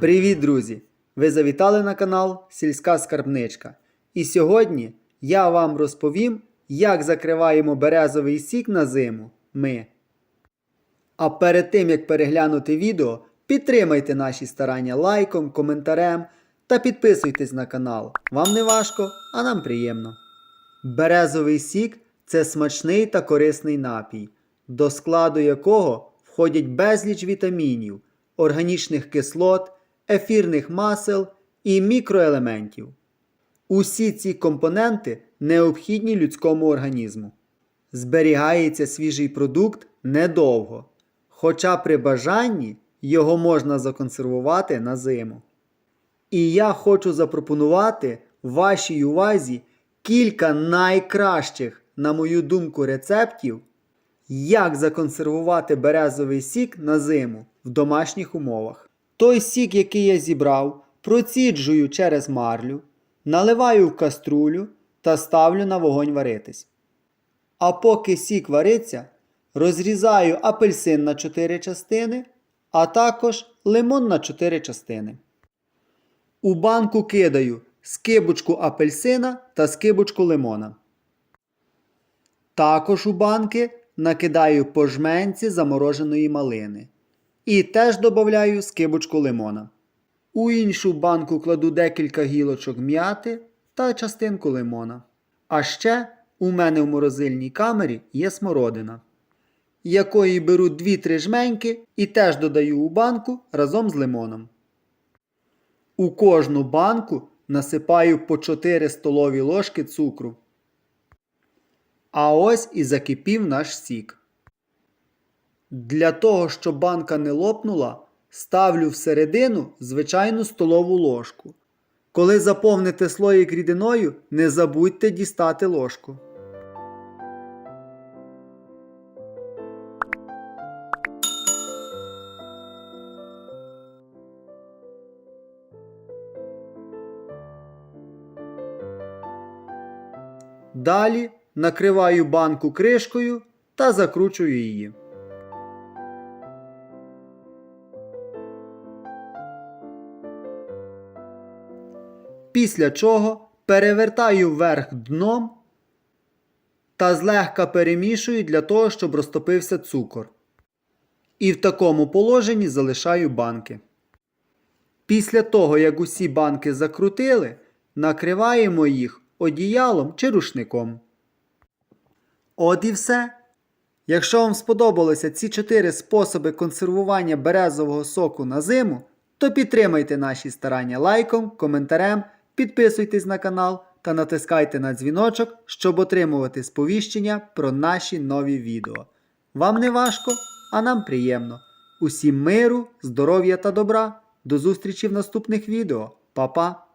Привіт, друзі! Ви завітали на канал Сільська Скарбничка. І сьогодні я вам розповім, як закриваємо березовий сік на зиму ми. А перед тим як переглянути відео, підтримайте наші старання лайком, коментарем та підписуйтесь на канал. Вам не важко, а нам приємно. Березовий сік це смачний та корисний напій, до складу якого входять безліч вітамінів, органічних кислот, ефірних масел і мікроелементів. Усі ці компоненти необхідні людському організму. Зберігається свіжий продукт недовго, хоча при бажанні його можна законсервувати на зиму. І я хочу запропонувати вашій увазі кілька найкращих, на мою думку, рецептів, як законсервувати березовий сік на зиму в домашніх умовах. Той сік, який я зібрав, проціджую через марлю, наливаю в каструлю та ставлю на вогонь варитись. А поки сік вариться, розрізаю апельсин на 4 частини, а також лимон на 4 частини. У банку кидаю скибочку апельсина та скибочку лимона. Також у банки накидаю по жменці замороженої малини. І теж додаю скибочку лимона. У іншу банку кладу декілька гілочок м'яти та частинку лимона. А ще у мене в морозильній камері є смородина, якої беру 2-3 жменьки і теж додаю у банку разом з лимоном. У кожну банку насипаю по 4 столові ложки цукру. А ось і закипів наш сік. Для того, щоб банка не лопнула, ставлю всередину звичайну столову ложку. Коли заповните слоїк рідиною, не забудьте дістати ложку. Далі накриваю банку кришкою та закручую її. Після чого перевертаю вверх дном та злегка перемішую для того, щоб розтопився цукор. І в такому положенні залишаю банки. Після того, як усі банки закрутили, накриваємо їх одіялом чи рушником. От і все. Якщо вам сподобалися ці чотири способи консервування березового соку на зиму, то підтримайте наші старання лайком, коментарем, підписуйтесь на канал та натискайте на дзвіночок, щоб отримувати сповіщення про наші нові відео. Вам не важко, а нам приємно. Усім миру, здоров'я та добра. До зустрічі в наступних відео. Па-па!